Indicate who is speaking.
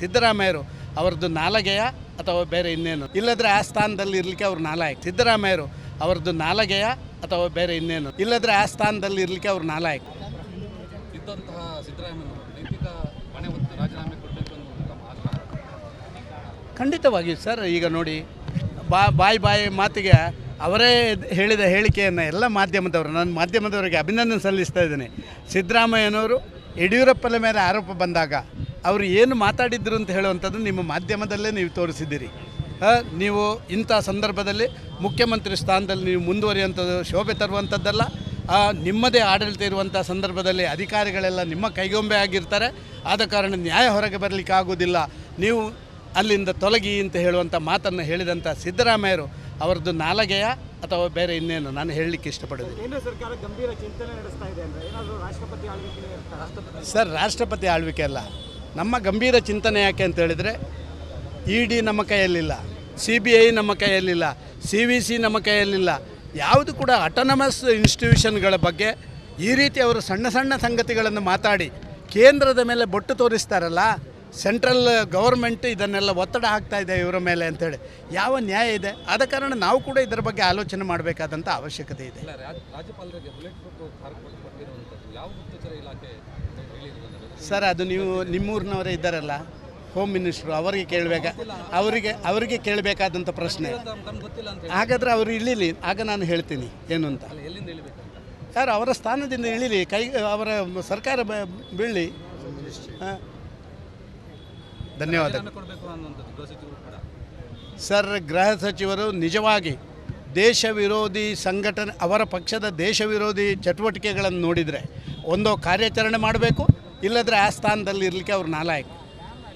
Speaker 1: ಸಿದ್ದರಾಮಯ್ಯರು ಅವರದ್ದು ನಾಲಗೆಯ ಅಥವಾ ಬೇರೆ ಇನ್ನೇನು? ಇಲ್ಲದ್ರೆ ಆ ಸ್ಥಾನದಲ್ಲಿ ಇರಲಿಕ್ಕೆ ಅವ್ರು ನಾಲಾಯಕ್ ಸಿದ್ದರಾಮಯ್ಯರು ಅವರದ್ದು ನಾಲಗೆಯ ಅಥವಾ ಬೇರೆ ಇನ್ನೇನು? ಇಲ್ಲದ್ರೆ ಆ ಸ್ಥಾನದಲ್ಲಿ ಇರಲಿಕ್ಕೆ ಅವ್ರು ನಾಲಾಯಕ್
Speaker 2: ಇದ್ದಂತಹ ಹೊತ್ತು ರಾಜೀನಾಮೆ
Speaker 1: ಖಂಡಿತವಾಗಿಯೂ ಸರ್ ಈಗ ನೋಡಿ ಬಾ ಬಾಯಿ ಬಾಯಿ ಮಾತಿಗೆ ಅವರೇ ಹೇಳಿದ ಹೇಳಿಕೆಯನ್ನು ಎಲ್ಲ ಮಾಧ್ಯಮದವರು ನಾನು ಮಾಧ್ಯಮದವರಿಗೆ ಅಭಿನಂದನೆ ಸಲ್ಲಿಸ್ತಾ ಇದ್ದೇನೆ. ಸಿದ್ದರಾಮಯ್ಯನವರು ಯಡಿಯೂರಪ್ಪನ ಮೇಲೆ ಆರೋಪ ಬಂದಾಗ ಅವರು ಏನು ಮಾತಾಡಿದ್ರು ಅಂತ ಹೇಳುವಂಥದ್ದು ನಿಮ್ಮ ಮಾಧ್ಯಮದಲ್ಲೇ ನೀವು ತೋರಿಸಿದ್ದೀರಿ. ನೀವು ಇಂಥ ಸಂದರ್ಭದಲ್ಲಿ ಮುಖ್ಯಮಂತ್ರಿ ಸ್ಥಾನದಲ್ಲಿ ನೀವು ಮುಂದುವರಿಯುವಂಥದ್ದು ಶೋಭೆ ತರುವಂಥದ್ದಲ್ಲ. ನಿಮ್ಮದೇ ಆಡಳಿತ ಇರುವಂಥ ಸಂದರ್ಭದಲ್ಲಿ ಅಧಿಕಾರಿಗಳೆಲ್ಲ ನಿಮ್ಮ ಕೈಗೊಂಬೆ ಆಗಿರ್ತಾರೆ. ಆದ ಕಾರಣ ನ್ಯಾಯ ಹೊರಗೆ ಬರಲಿಕ್ಕೆ ಆಗೋದಿಲ್ಲ ನೀವು ಅಲ್ಲಿಂದ ತೊಲಗಿ ಅಂತ ಹೇಳುವಂಥ ಮಾತನ್ನು ಹೇಳಿದಂಥ ಸಿದ್ದರಾಮಯ್ಯರು ಅವರದ್ದು ನಾಲಗೆಯ ಅಥವಾ ಬೇರೆ ಇನ್ನೇನು ನಾನು ಹೇಳಲಿಕ್ಕೆ
Speaker 3: ರಾಷ್ಟ್ರಪತಿ
Speaker 1: ಸರ್ ರಾಷ್ಟ್ರಪತಿ ಆಳ್ವಿಕೆ ಅಲ್ಲ. ನಮ್ಮ ಗಂಭೀರ ಚಿಂತನೆ ಯಾಕೆ ಅಂತ ಹೇಳಿದರೆ ಇ ಡಿ ನಮ್ಮ ಕೈಯಲ್ಲಿಲ್ಲ ಸಿ ಬಿ ಐ ನಮ್ಮ ಕೈಯಲ್ಲಿಲ್ಲ ಸಿ ವಿ ಸಿ ನಮ್ಮ ಕೈಯಲ್ಲಿಲ್ಲ, ಯಾವುದು ಕೂಡ ಅಟೋನಮಸ್ ಇನ್ಸ್ಟಿಟ್ಯೂಷನ್ಗಳ ಬಗ್ಗೆ ಈ ರೀತಿ ಅವರು ಸಣ್ಣ ಸಣ್ಣ ಸಂಗತಿಗಳನ್ನು ಮಾತಾಡಿ ಕೇಂದ್ರದ ಮೇಲೆ ಬೊಟ್ಟು ತೋರಿಸ್ತಾರಲ್ಲ ಸೆಂಟ್ರಲ್ ಗೌರ್ಮೆಂಟ್ ಇದನ್ನೆಲ್ಲ ಒತ್ತಡ ಹಾಕ್ತಾ ಇದೆ ಇವರ ಮೇಲೆ ಅಂತೇಳಿ ಯಾವ ನ್ಯಾಯ ಇದೆ? ಆದ ಕಾರಣ ನಾವು ಕೂಡ ಇದರ ಬಗ್ಗೆ ಆಲೋಚನೆ ಮಾಡಬೇಕಾದಂಥ ಅವಶ್ಯಕತೆ ಇದೆ. ಸರ್ ಅದು ನೀವು ನಿಮ್ಮೂರಿನವರೇ ಇದ್ದಾರಲ್ಲ ಹೋಮ್ ಮಿನಿಸ್ಟ್ರು ಅವರಿಗೆ ಕೇಳಬೇಕಾ? ಅವರಿಗೆ ಅವರಿಗೆ ಕೇಳಬೇಕಾದಂಥ ಪ್ರಶ್ನೆ. ಹಾಗಾದರೆ ಅವರು ಇಳಿಲಿ ಆಗ ನಾನು ಹೇಳ್ತೀನಿ ಏನು ಅಂತ. ಸರ್ ಅವರ ಸ್ಥಾನದಿಂದ ಇಳಿಲಿ ಕೈ ಅವರ ಸರ್ಕಾರ ಬ- ಬೀಳಲಿ. ಹಾಂ. ಧನ್ಯವಾದ. ಸರ್ ಗೃಹ ಸಚಿವರು ನಿಜವಾಗಿ ದೇಶ ವಿರೋಧಿ ಸಂಘಟನೆ ಅವರ ಪಕ್ಷದ ದೇಶ ವಿರೋಧಿ ಚಟುವಟಿಕೆಗಳನ್ನು ನೋಡಿದರೆ ಒಂದೋ ಕಾರ್ಯಾಚರಣೆ ಮಾಡಬೇಕು ಇಲ್ಲದ್ರೆ ಆ ಸ್ಥಾನದಲ್ಲಿ ಇರಲಿಕ್ಕೆ ಅವ್ರು ನಾಲಾಯಕ್.